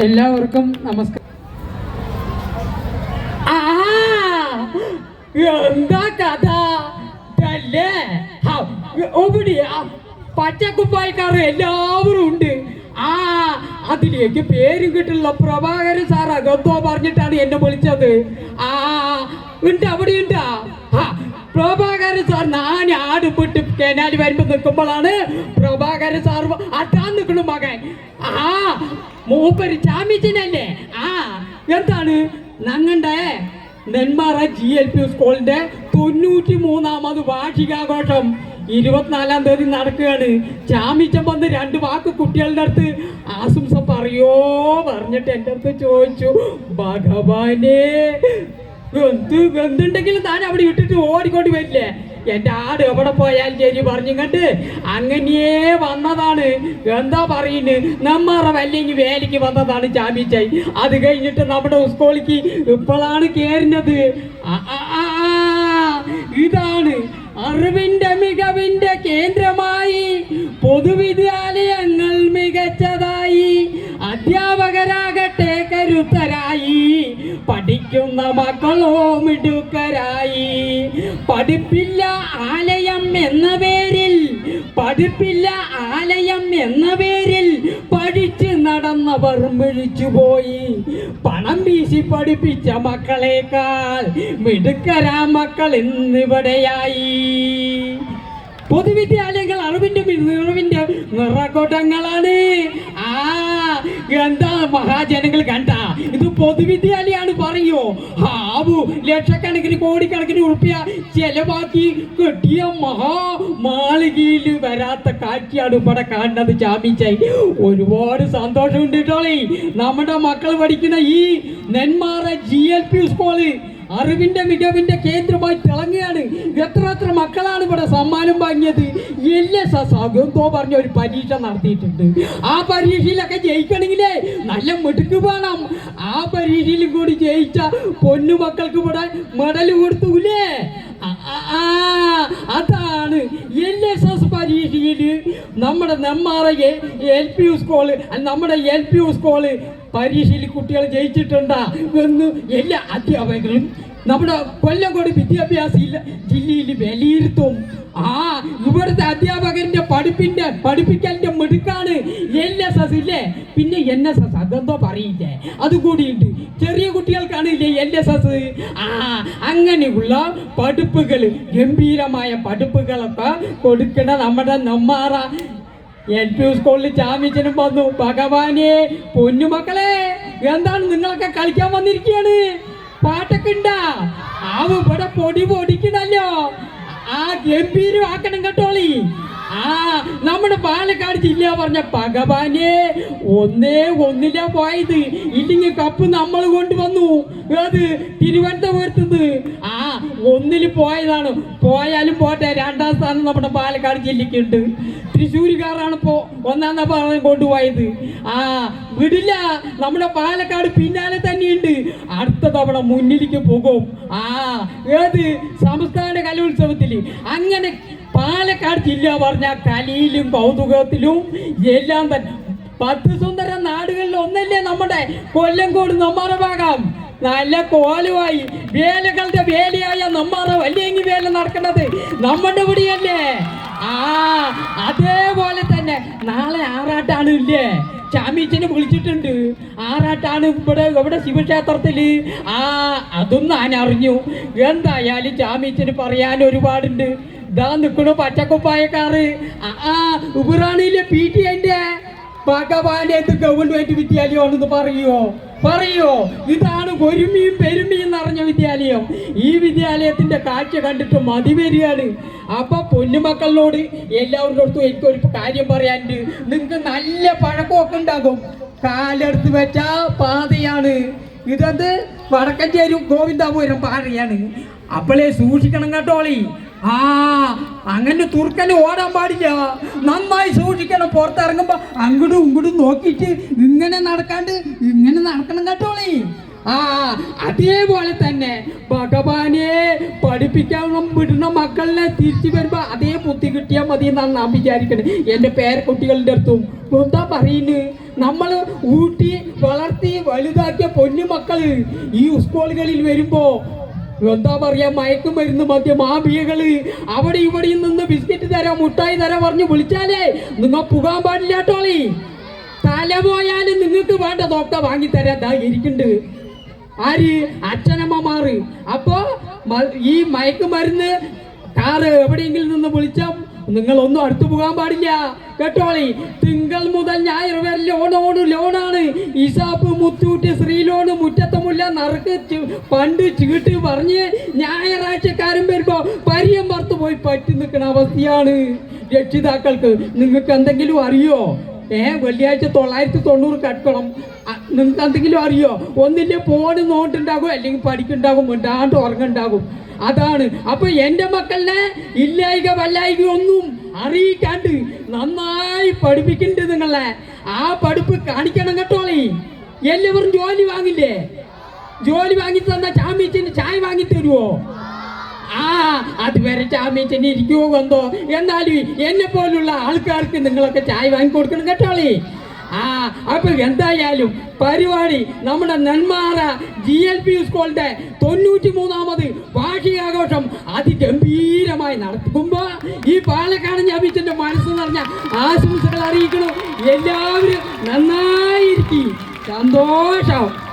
എല്ലാവർക്കും നമസ്കാരം എന്താ കഥ? പച്ചക്കുപ്പായക്കാർ എല്ലാവരും ഉണ്ട്. ആ അതിലേക്ക് പേരും കിട്ടുള്ള പ്രഭാകരൻ സാർ അകത്തോ പറഞ്ഞിട്ടാണ് എന്നെ വിളിച്ചത്. ആ ഉണ്ട് അവിടെ ഉണ്ടാ. പ്രഭാകരൻ സാർ ഞാൻ ആടുപെട്ട് കനാലി വരുമ്പോ നിൽക്കുമ്പോഴാണ് പ്രഭാകരൻ സാർ അതാ നിൽക്കണു മകൻ. ആ മൂപ്പര് ചാമ്യച്ചനല്ലേ ആ എന്താണ്? ഞങ്ങളുടെ നെന്മാറ ജി എൽ പി സ്കൂളിന്റെ തൊണ്ണൂറ്റി മൂന്നാമത് വാർഷികാഘോഷം ഇരുപത്തിനാലാം തീയതി നടക്കുകയാണ്. ചാമിച്ചൻ വന്ന് രണ്ട് വാക്ക് കുട്ടികളുടെ അടുത്ത് ആസുംസ പറയോ? പറഞ്ഞിട്ട് എന്റെ അടുത്ത് ചോദിച്ചു ഭഗവാനെ എന്ത് എന്തുണ്ടെങ്കിലും താൻ അവിടെ ഇട്ടിട്ട് ഓടിക്കൊണ്ട് വരില്ലേ? എന്റെ ആട് എവിടെ പോയാലും ശരി പറഞ്ഞു കണ്ട്. അങ്ങനെയേ വന്നതാണ്. എന്താ പറയുന്നത് നമ്മറ വല്ലെങ്കിൽ വേലയ്ക്ക് വന്നതാണ് ചാമ്പിച്ചായി അത് കഴിഞ്ഞിട്ട് നമ്മുടെ സ്കൂളിക്ക് ഇപ്പോഴാണ് ആ, ഇതാണ് അറിവിന്റെ മികവിന്റെ കേന്ദ്രമായി പൊതുവിദ്യാലയങ്ങൾ പഠിക്കുന്ന മക്കളോ മിടുക്കരായി. പഠിപ്പില്ല ആലയം എന്ന പേരിൽ പഠിപ്പില്ല ആലയം എന്ന പേരിൽ പഠിച്ച് നടന്നവർ മിഴിച്ചുപോയി. പണം വീശി പഠിപ്പിച്ച മക്കളേക്കാൾ മിടുക്കരാ മക്കൾ ഇന്നിവിടെയായി. പൊതുവിദ്യാലയങ്ങൾ അറിവിന്റെ നിറവിന്റെ നിറകോട്ടങ്ങളാണ് ആ എന്താ മഹാജനങ്ങൾ കണ്ട പൊതുവിദ്യാലയാണ് പറയോ ഹാവു ലക്ഷക്കണക്കിന് കോടിക്കണക്കിന് ഉറുപ്പ്യ ചെലവാക്കി കെട്ടിയ മഹാ മാളികയിൽ വരാത്ത കാഴ്ചയാണ് ഇവിടെ കാണുന്നത് ചാമിച്ചായി ഒരുപാട് സന്തോഷമുണ്ട് കേട്ടോളേ നമ്മുടെ മക്കൾ പഠിക്കുന്ന ഈ Nenmara G L P school അറിവിന്റെ മികവിന്റെ കേന്ദ്രമായി തിളങ്ങുകയാണ്. എത്ര എത്ര മക്കളാണ് ഇവിടെ സമ്മാനം വാങ്ങിയത്? എല്ലാ എന്തോ പറഞ്ഞ ഒരു പരീക്ഷ നടത്തിയിട്ടുണ്ട്. ആ പരീക്ഷയിലൊക്കെ ജയിക്കണമെങ്കിലേ നല്ല മിടുക്ക് വേണം. ആ പരീക്ഷയിലും കൂടി ജയിച്ച പൊന്നു മക്കൾക്ക് ഇവിടെ മെഡൽ കൊടുത്തൂലേ? അതാണ്. എൽ എസ് എസ് പരീക്ഷയിൽ നമ്മുടെ നെമ്മാറയെ എൽ പി യു സ്കൂൾ നമ്മുടെ എൽ പി യു സ്കൂൾ പരീക്ഷയിൽ കുട്ടികൾ ജയിച്ചിട്ടുണ്ടാ എന്ന് എല്ലാ അധ്യാപകരും നമ്മുടെ കൊല്ലംകോട് വിദ്യാഭ്യാസ ജില്ലയിൽ വിലയിരുത്തും. ആ ഇവിടുത്തെ അധ്യാപകന്റെ പഠിപ്പിന്റെ പഠിപ്പിക്കലിന്റെ മിടുക്കാണ് എൽ എസ് എസ് ഇല്ലേ? പിന്നെ എൻ എസ് എസ് അതെന്തോ പറയില്ലേ? അതുകൂടിയുണ്ട്. ചെറിയ കുട്ടികൾക്കാണ് ഇല്ലേ എൽ എസ് എസ് ആ അങ്ങനെയുള്ള പഠിപ്പുകൾ ഗംഭീരമായ പഠിപ്പുകളൊക്കെ കൊടുക്കണ നമ്മുടെ നമ്മാറ എൽ പി സ്കൂളിൽ ചാമ്പ്യനും വന്നു. ഭഗവാനെ പൊന്നുമക്കളെ എന്താണ് നിങ്ങളൊക്കെ കളിക്കാൻ വന്നിരിക്കുകയാണ് പാട്ടൊക്കെ ഉണ്ടാ ആവ് ഇവിടെ പൊടി പൊടിക്കണല്ലോ. ആ ഗംഭീരമാക്കണം കേട്ടോളി. പാലക്കാട് ജില്ല പറഞ്ഞ ഭഗവാനെ ഒന്നേ ഒന്നില്ല പോയത്. ഇല്ലെങ്കിൽ കപ്പ് നമ്മൾ കൊണ്ടുവന്നു. ഏത്? തിരുവനന്തപുരത്തുനിന്ന്. ആ ഒന്നിൽ പോയതാണ്. പോയാലും പോട്ടെ രണ്ടാം സ്ഥാനം നമ്മുടെ പാലക്കാട് ജില്ലയ്ക്കുണ്ട്. തൃശ്ശൂരുകാരാണ് ഇപ്പോ ഒന്നാം നമ്പർ കൊണ്ടുപോയത്. ആ വിടില്ല. നമ്മുടെ പാലക്കാട് പിന്നാലെ തന്നെയുണ്ട്. അടുത്ത തവണ മുന്നിലേക്ക് പോകും. ആ ഏത്? സംസ്ഥാന കലോത്സവത്തിൽ. അങ്ങനെ പാലക്കാട് ജില്ല പറഞ്ഞ കലിയിലും കൗതുകത്തിലും എല്ലാം തന്നെ. പത്ത് സുന്ദര നാടുകളിൽ ഒന്നല്ലേ നമ്മുടെ കൊല്ലംകോട് നമ്മുടെ ഭാഗം? നല്ല കോലുമായി വേലകളുടെ വേലയായ നമ്മാറ വല്യങ്ങി വേല നടക്കുന്നത് നമ്മുടെ പിടിയല്ലേ ആ അതേപോലെ തന്നെ. നാളെ ആറാട്ടാണ് ഇല്ലേ? ചാമീച്ചനെ വിളിച്ചിട്ടുണ്ട്. ആറാട്ടാണ് ഇവിടെ ഇവിടെ ശിവക്ഷേത്രത്തിൽ ആ അതൊന്നും ഞാൻ അറിഞ്ഞു എന്തായാലും ചാമീച്ചന് പറയാൻ ഒരുപാടുണ്ട്. ഇതാ നിൽക്കണു പച്ചക്കുപ്പായക്കാറ് ആ ഉപറാണിയിലെ പി ടി എന്റെ എന്ത് ഗവൺമെന്റ് വിദ്യാലയമാണെന്ന് പറയുമോ പറയോ ഇതാണ് ഒരുമയും പെരുമയും നിറഞ്ഞ വിദ്യാലയം. ഈ വിദ്യാലയത്തിന്റെ കാഴ്ച കണ്ടിട്ട് മതി വരികയാണ്. അപ്പൊ പൊന്നുമക്കളിനോട് എല്ലാവരുടെ അടുത്തും എനിക്കൊരു കാര്യം പറയാനുണ്ട്. നിങ്ങൾക്ക് നല്ല പഴക്കമൊക്കെ ഉണ്ടാകും. കാലെടുത്ത് വെച്ച പാതയാണ്. ഇതത് വടക്കഞ്ചേരി ഗോവിന്ദാപുരം പാറയാണ് അപ്പോളേ സൂക്ഷിക്കണം കേട്ടോളി ആ അങ്ങനെ തുർക്കന് ഓടാൻ പാടില്ല. നന്നായി സൂക്ഷിക്കണം പുറത്തിറങ്ങുമ്പോ അങ്ങോട്ടും ഇങ്ങോട്ടും നോക്കിയിട്ട് ഇങ്ങനെ നടക്കാണ്ട് ഇങ്ങനെ നടക്കണം കേട്ടോളി ആ അതേപോലെ തന്നെ ഭഗവാനെ പഠിപ്പിക്കാൻ വിടുന്ന മക്കളിനെ തിരിച്ചു വരുമ്പോ അതേ ബുദ്ധി കിട്ടിയാൽ മതി എന്നാണ് നാം വിചാരിക്കുന്നത് എന്റെ പേരക്കുട്ടികളുടെ അടുത്തും എന്താ പറയുന്നത് നമ്മൾ ഊട്ടി വളർത്തി വലുതാക്കിയ പൊന്നു മക്കൾ ഈ സ്കൂളുകളിൽ വരുമ്പോ എന്താ പറയാ മയക്കുമരുന്ന് മധ്യ മാഫിയകൾ അവിടെ ഇവിടെയും നിന്ന് ബിസ്ക്കറ്റ് തരാം മുട്ടായി തരാം പറഞ്ഞു വിളിച്ചാലേ നിങ്ങൾ പുകാൻ പാടില്ല ട്ടോളി തല പോയാലും നിങ്ങൾക്ക് വേണ്ട വേണ്ടതൊക്കെ വാങ്ങി ദാ ഇരിക്കുന്നുണ്ട്. ആര്? അച്ഛനമ്മമാറ് അപ്പോ ഈ മയക്കുമരുന്ന് കാറ് എവിടെയെങ്കിലും നിന്ന് വിളിച്ചാൽ നിങ്ങളൊന്നും അടുത്തു പോകാൻ പാടില്ല. കേട്ടോളി തിങ്കൾ മുതൽ ഞായർ വരെ ലോണോട് ലോണാണ് ഇസാപ്പ് മുത്തൂറ്റ് ശ്രീലോണ് ലോണ് മുറ്റത്തമുല്ല നറുക്ക് പണ്ട് ചീട്ട് പറഞ്ഞ് ഞായറാഴ്ചക്കാരൻ വരുമ്പോ പരിയം പുറത്ത് പോയി പറ്റി നിൽക്കുന്ന അവസ്ഥയാണ് രക്ഷിതാക്കൾക്ക്. നിങ്ങൾക്ക് എന്തെങ്കിലും അറിയോ? ഏ വെള്ളിയാഴ്ച തൊള്ളായിരത്തി തൊണ്ണൂറ് കട്ടണം നിങ്ങൾക്ക് എന്തെങ്കിലും അറിയോ? ഒന്നില്ല പോണ് നോട്ടുണ്ടാകും അല്ലെങ്കിൽ പഠിക്കുണ്ടാകും മിണ്ടാണ്ട് ഉറങ്ങുണ്ടാകും അതാണ്. അപ്പൊ എന്റെ മക്കളെ ഇല്ലായിക വല്ലായിക ഒന്നും അറിയിക്കാണ്ട് നന്നായി പഠിപ്പിക്കുന്നുണ്ട് നിങ്ങളെ. ആ പഠിപ്പ് കാണിക്കണം കേട്ടോളി എല്ലാവരും ജോലി വാങ്ങില്ലേ? ജോലി വാങ്ങി തന്ന ചാമ്പ്യത്തിന് ചായ വാങ്ങി തരുവോ? ആ അതുവരെ ചാമ്പ്യത്തിന് ഇരിക്കുവോ വന്നോ എന്നാലും എന്നെ പോലുള്ള ആൾക്കാർക്ക് നിങ്ങളൊക്കെ ചായ വാങ്ങി കൊടുക്കണം കേട്ടോളി ആ അപ്പൊ എന്തായാലും പരിപാടി നമ്മുടെ നെന്മാറ ജി എൽ പി സ്കൂളിന്റെ തൊണ്ണൂറ്റി മൂന്നാമത് വാർഷികാഘോഷം അതിഗംഭീരമായി നടത്തുമ്പോ ഈ പാലക്കാട് ഞാബിച്ചന്റെ മനസ്സ് നിറഞ്ഞ ആശംസകൾ അറിയിക്കണം എല്ലാവരും നന്നായിരിക്കും. സന്തോഷം.